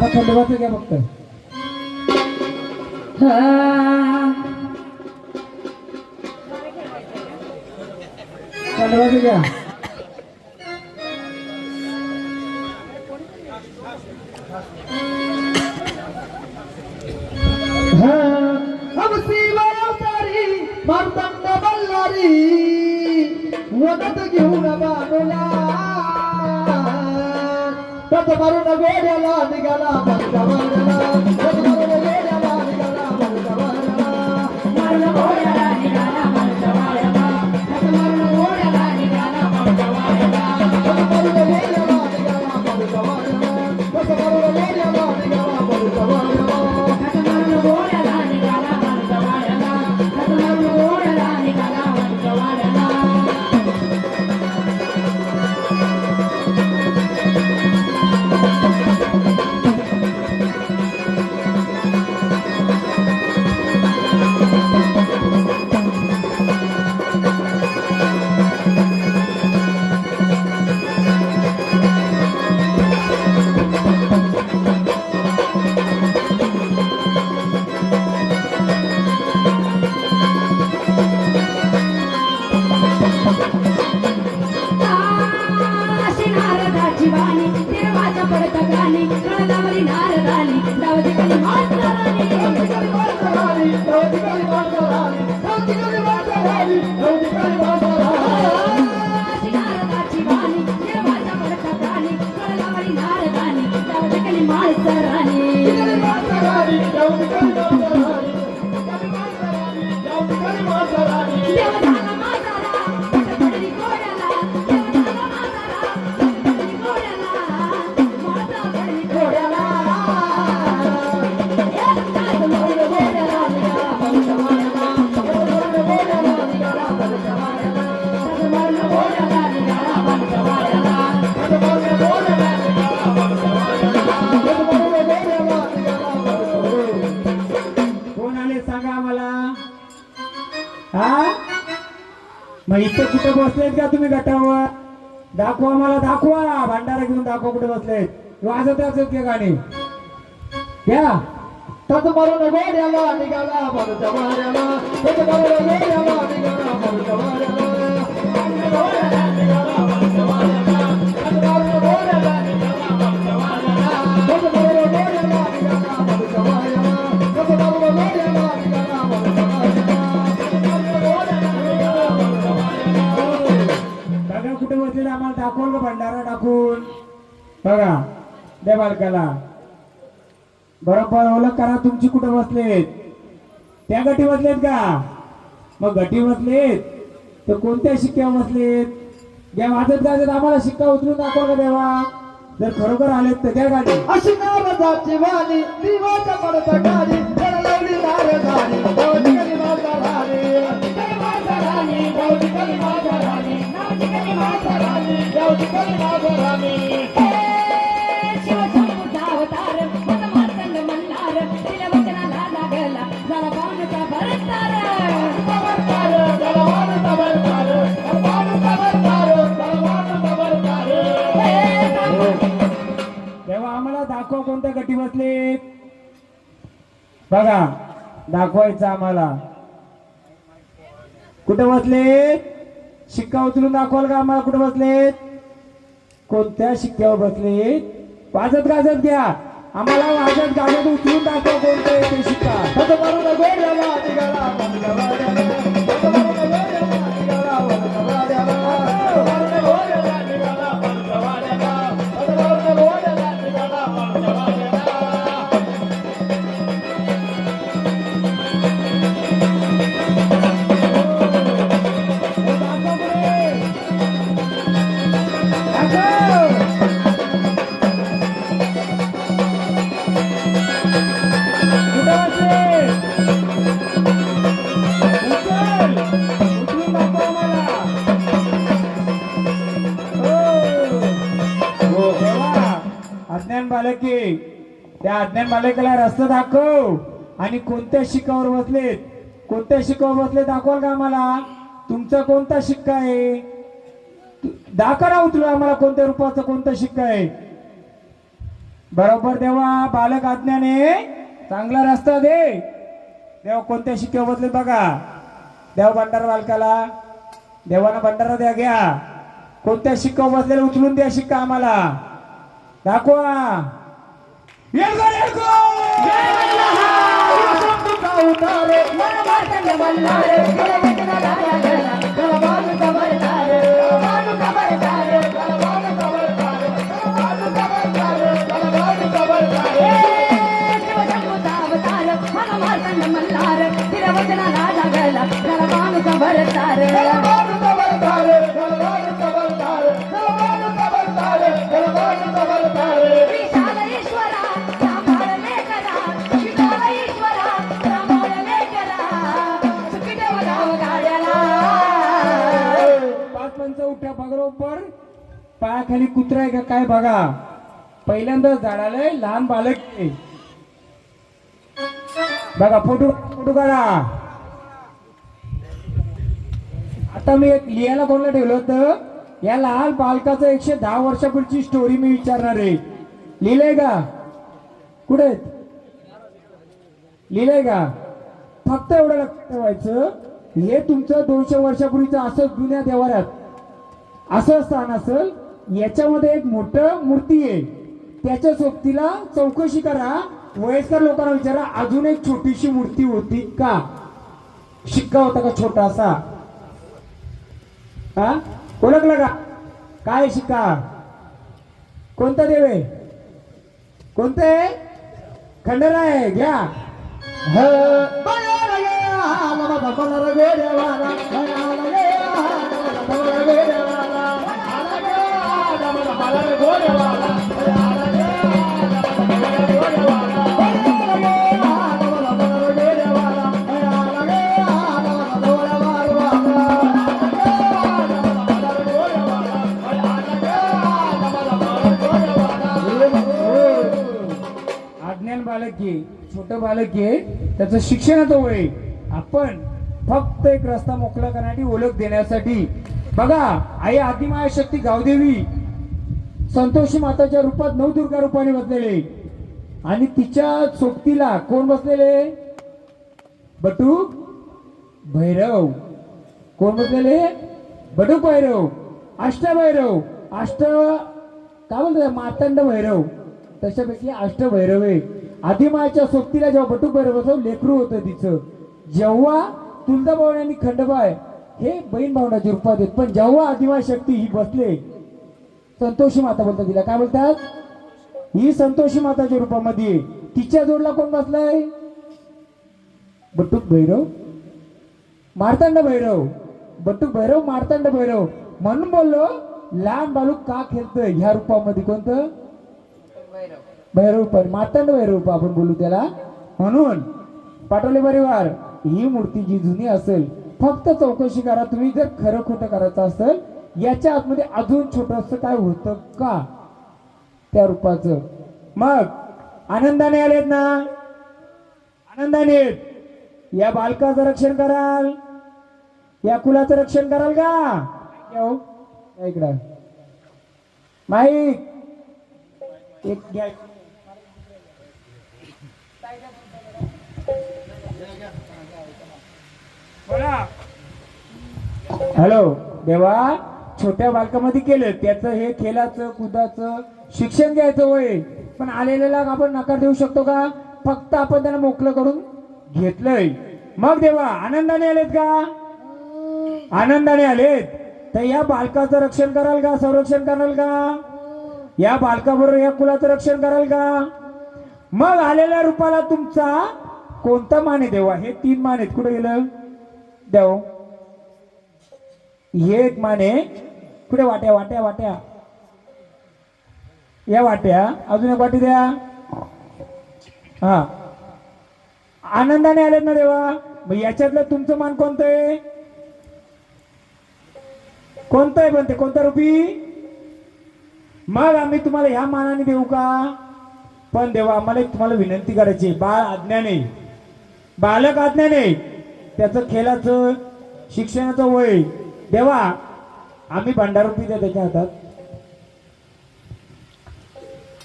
आता खंडोबाचं घ्या फक्त खंडोबाचं घ्या अवतारी मार्तंड बल्लारी वदत घेऊन बाबला तत मारून गोड्याला निघाला बंदवाला अशी इथे कुठे बसलेत का तुम्ही गटावर? दाखवा मला दाखवा. भांडारा घेऊन दाखवा कुठे बसलेत. वाजत असत का गाणी. घ्या तत मरून गोड्याला निघाला तत मरून गोड्याला निघाला बघा द्या बालकाला. बरोबर ओळख करा तुमची कुठे बसलेत. त्या गटी बसलेत का? मग गटी बसलेत. तर कोणत्या शिक्क्यावर बसलेत? या वाजत गाजत आम्हाला शिक्का उचलून दाखवा का देवा? जर खरोखर आलेत तर त्या गाडी. अशी नारदाची पडत गाडी लावली माझा राणी. माझा राणी माझा राणी. दाखवा बसले बघा दाखवायचं आम्हाला. कुठं बसले शिक्का उचलून दाखवाल का आम्हाला कुठं बसलेत? कोणत्या शिक्क्यावर बसलेत? वाजत गाजत घ्या. आम्हाला वाजत गाजत उचलून दाखवा कोणते ते शिक्का. त्या अज्ञान बालकाला रस्ता दाखव. आणि कोणत्या शिक्कावर बसलेत? कोणत्या शिक्कावर बसले दाखवाल का आम्हाला? तुमचा कोणता शिक्का आहे? दाखवा उचलू हो आम्हाला कोणत्या रूपाचा कोणता शिक्का आहे. बरोबर देवा बालक आज्ञाने चांगला रस्ता दे. देवा कोणत्या शिक्क्यावर बसले बघा. देव भंडारा बालकाला देवानं भंडारा द्या घ्या. कोणत्या शिक्का बसलेला उचलून द्या शिक्का आम्हाला. दाखवा. மல்லாறு பிரவச்சன ராஜாக்கள் பிரபானு கபர்த்தாரு पायाखाली आहे का काय बघा? पहिल्यांदा झाडालय लहान बालक बघा फोटो फोटो काढा. आता मी एक लिहायला कोणाला ठेवलं होतं. या लहान बालकाचं एकशे दहा वर्षापूर्वीची स्टोरी मी विचारणार आहे. लिहिलंय का? कुठे लिहिलंय का? फक्त एवढं लक्षात ठेवायचं हे तुमचं दोनशे वर्षापूर्वीचं असं जुन्या देवाऱ्यात. असं स्थान असेल याच्यामध्ये एक मोठं मूर्ती आहे. त्याच्या सोबतीला चौकशी करा. वयस्कर लोकांना विचारा अजून एक छोटीशी मूर्ती होती का? शिक्का होता का छोटासा? हा? ओळखलं का? काय शिक्का? कोणता देव आहे? कोणतं आहे? खंडर आहे. घ्या. ह. बालक आहे छोटं बालक त्याचं शिक्षणाचं वय आपण फक्त एक रस्ता मोकळा करण्यासाठी ओळख देण्यासाठी. बघा आई आदिमाया शक्ती गावदेवी. संतोषी माताच्या रूपात नवदुर्गा रूपाने बसलेले. आणि तिच्या सोबतीला कोण बसलेले? बटू भैरव. कोण बसलेले? बटू भैरव. अष्टभैरव अष्ट काय बोलतो मातंड भैरव. तशापैकी अष्टभैरव आहे आदिमाच्या सोबतीला जेव्हा बटू भैरव बसव लेकरू होतं तिचं. जेव्हा तुळजाभवानी आणि खंडबाय हे बहीण भावनाच्या रूपात आहेत. पण जेव्हा आदिमा शक्ती ही बसले संतोषी माता बोलतात तिला. काय बोलतात? ही संतोषी माताच्या रूपामध्ये. तिच्या जोडला कोण बसलाय? बटूक भैरव. मार्तंड भैरव. बटूक भैरव मार्तंड भैरव. म्हणून बोललो लहान बालू का खेळतोय? ह्या रूपामध्ये कोणतं? भैरव. पण. मार्तंड भैरव रूप आपण बोलू त्याला. म्हणून पाटोले परिवार ही मूर्ती जी जुनी असेल फक्त चौकशी करा. तुम्ही जर खरं खोटं करायचं असेल याच्या आतमध्ये अजून छोटस काय होतं का? त्या रूपाचं. मग आनंदाने आलेत ना? आनंदाने. या बालकाचं रक्षण कराल. या कुलाचं रक्षण कराल का? हो? इकडं. माईक एक घ्या. हॅलो देवा. छोट्या बालकामध्ये केलं त्याचं हे खेळाचं कुदाचं शिक्षण घ्यायचं वय. पण आलेल्याला आपण नकार देऊ शकतो का? फक्त आपण त्यांना मोकळं करून घेतलंय. मग देवा आनंदाने आलेत का? आनंदाने आलेत. तर या बालकाचं रक्षण कराल का? संरक्षण कराल का? या बालकाबरोबर या कुलाचं रक्षण कराल का? मग आलेल्या रूपाला तुमचा कोणता मान आहे देवा? हे तीन मान आहेत. कुठे गेलं? देव. हे एक मान आहे. कुठे वाट्या वाट्या वाट्या? या वाट्या. अजून एक वाटी द्या. हा. आनंदाने आले ना देवा? मग याच्यातलं तुमचं मान कोणतं आहे? कोणतं आहे पण ते? कोणता रूपी? मग आम्ही तुम्हाला ह्या मानाने देऊ का? पण देवा आम्हाला एक तुम्हाला विनंती करायची बाळ आज्ञाने. बालक आज्ञाने. त्याचं खेळाचं शिक्षणाचं वय. देवा आम्ही भंडार रुपी द्या त्याच्या हातात.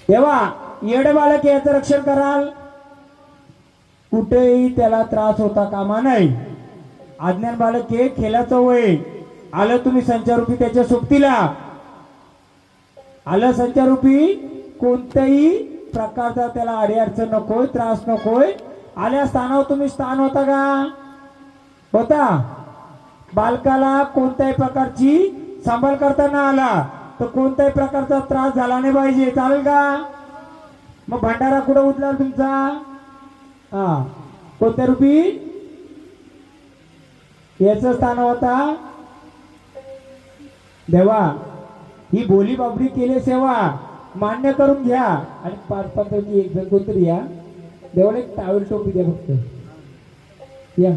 तेव्हा येड बालक याचं रक्षण कराल. कुठेही त्याला त्रास होता कामा नाही. अज्ञान बालक हे खेळाचं वय. आलं तुम्ही संचारूपी त्याच्या सोबतीला आलं संचारूपी कोणत्याही प्रकारचा त्याला अडीअडचण नकोय त्रास नकोय. आल्या स्थानावर तुम्ही स्थान होता का? होता. बालकाला कोणत्याही प्रकारची सांभाळ करताना आला तर कोणत्याही प्रकारचा त्रास झाला नाही पाहिजे. चालेल का? मग भंडारा कुठं उचला तुमचा? हा. कोणत्या रुपी? याच स्थान होता? देवा ही बोली बाबरी केली सेवा मान्य करून घ्या. आणि पाच पाच एक जण कोणतरी या. देवाला एक टावेल टोपी द्या फक्त. या.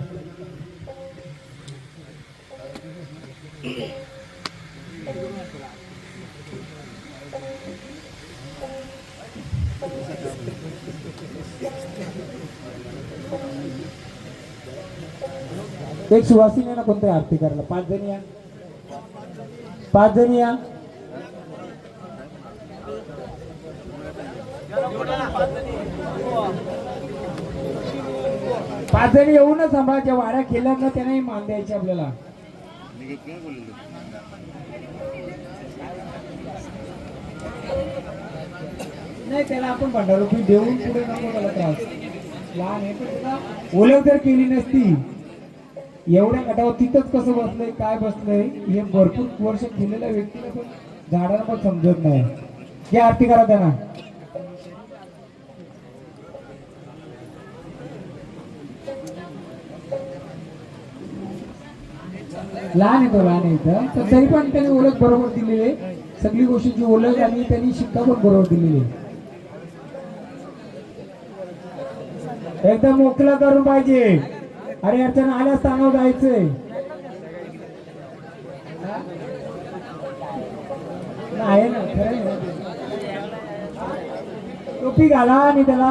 एक सुवासिनी ना कोणत्या आरती करायला? पाच जणी या. पाच जणी या. पाच जणी येऊ ना सांभाळ ज्या वाड्या केल्या ना त्यांनाही मान द्यायची आपल्याला. नाही त्याला आपण भंडारुपी देऊन पुढे नको त्याला त्रास. लहान आहे पण ओळख जर केली नसती एवढ्या गटावर तिथंच कसं बसलंय काय बसलंय हे भरपूर वर्ष केलेल्या व्यक्तीला पण झाडाला पण समजत नाही. हे आरती करा त्यांना. लहान आहे लहान आहे तर तरी पण त्यांनी ओळख बरोबर दिलेली आहे. सगळी गोष्टीची ओळख आणि त्यांनी शिक्का पण बरोबर दिलेली आहे. एकदम मोकळं करून पाहिजे. अरे अडचण आल्यास स्थानावर जायचंय. आहे ना खरं टोपी घाला आणि त्याला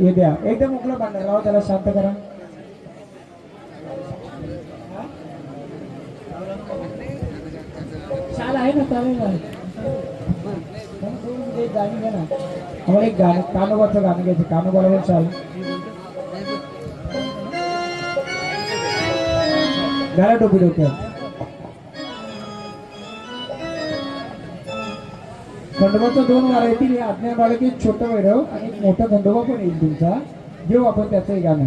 हे द्या. एकदम मोकळं बांधा राव त्याला शांत करा. शाल आहे ना चालेल ना. एक गाणी घ्या ना. एक गाणं कानोबाचं गाणं घ्यायचं कानोबाला शाल. घाला टोपी डोक्यात. खंडोबाचं दोन वार येतील हे आज्ञा बालक एक छोटं वैरव आणि मोठा खंडोबा पण येईल तुमचा. घेऊ आपण त्याचंही गाणं.